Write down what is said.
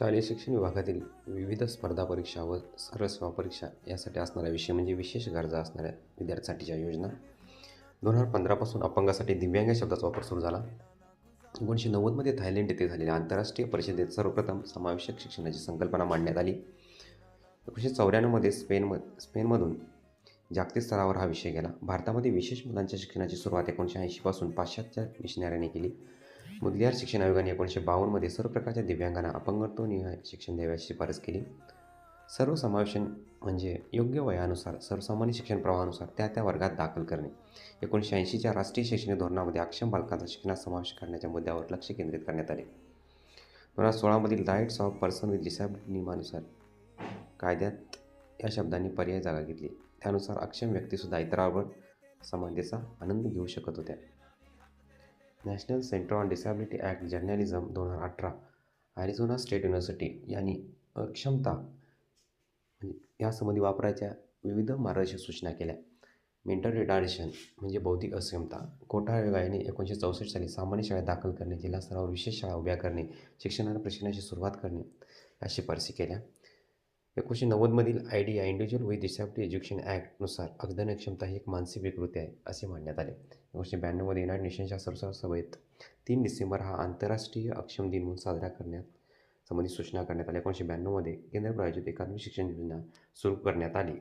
शालेय शिक्षण विभागातील विविध स्पर्धा परीक्षा व सर्व परीक्षा यासाठी असणारा विषय म्हणजे विशेष गरजा असणाऱ्या विद्यार्थ्यांसाठीच्या योजना. दोन हजार पंधरापासून अपंगासाठी दिव्यांग शब्दाचा वापर सुरू झाला. एकोणीसशे नव्वदमध्ये थायलंड येथे झालेल्या आंतरराष्ट्रीय परिषदेत सर्वप्रथम समावेशक शिक्षणाची संकल्पना मांडण्यात आली. एकोणीसशे चौऱ्याण्णवमध्ये स्पेनम स्पेनमधून जागतिक स्तरावर हा विषय गेला. भारतामध्ये विशेष मुलांच्या शिक्षणाची सुरुवात एकोणीसशे ऐंशीपासून पाश्चात्य मिशनऱ्यांनी केली. मुदलियार शिक्षण आयोगाने एकोणीसशे बावन्नमध्ये सर्व प्रकारच्या दिव्यांगांना अपंगत्वनिहाय शिक्षण द्याव्याची शिफारस केली. सर्वसमावेशन म्हणजे योग्य वयानुसार सर्वसामान्य शिक्षण प्रवाहानुसार त्या त्या वर्गात दाखल करणे. एकोणीसशे ऐंशीच्या राष्ट्रीय शैक्षणिक धोरणामध्ये अक्षम बालकांचा शिक्षणात समावेश करण्याच्या मुद्द्यावर लक्ष केंद्रित करण्यात आले. दोन हजार सोळामधील rights of person with disability नियमानुसार कायद्यात या शब्दांनी पर्याय जागा घेतली. त्यानुसार अक्षम व्यक्तीसुद्धा इतरांवर समानतेचा आनंद घेऊ शकत होत्या. National centre on disability act journalism दोन हजार अठरा ॲरिझोना स्टेट युनिव्हर्सिटी यांनी अक्षमता म्हणजे यासंबंधी वापरायच्या विविध मार्गदर्शक सूचना केल्या. मेंटल रिटार्डेशन म्हणजे बौद्धिक अक्षमता. कोटा आयोगाने एकोणीसशे चौसष्ट साली सामान्य शाळेत दाखल करणे जिल्हा स्तरावर विशेष शाळा उभ्या करणे शिक्षणाला प्रशिक्षणाची सुरुवात करणे या शिफारसी केल्या. एकोणीसशे नव्वदमधील आय डी या इंडिव्हिज्युअल विथ डिसॅबिलिटी एज्युकेशन ॲक्टनुसार अग्दन क्षमता ही एक मानसिक विकृती आहे असे मानण्यात आले. एकोणीसशे ब्याण्णवमध्ये युनायटेड नेशनच्या सर्वसाधारण सभेत तीन डिसेंबर हा आंतरराष्ट्रीय अक्षम दिन म्हणून साजरा करण्यात संबंधित सूचना करण्यात आल्या. एकोणीसशे ब्याण्णवमध्ये केंद्र प्रायोजित एकात्मिक शिक्षण योजना सुरू करण्यात आली.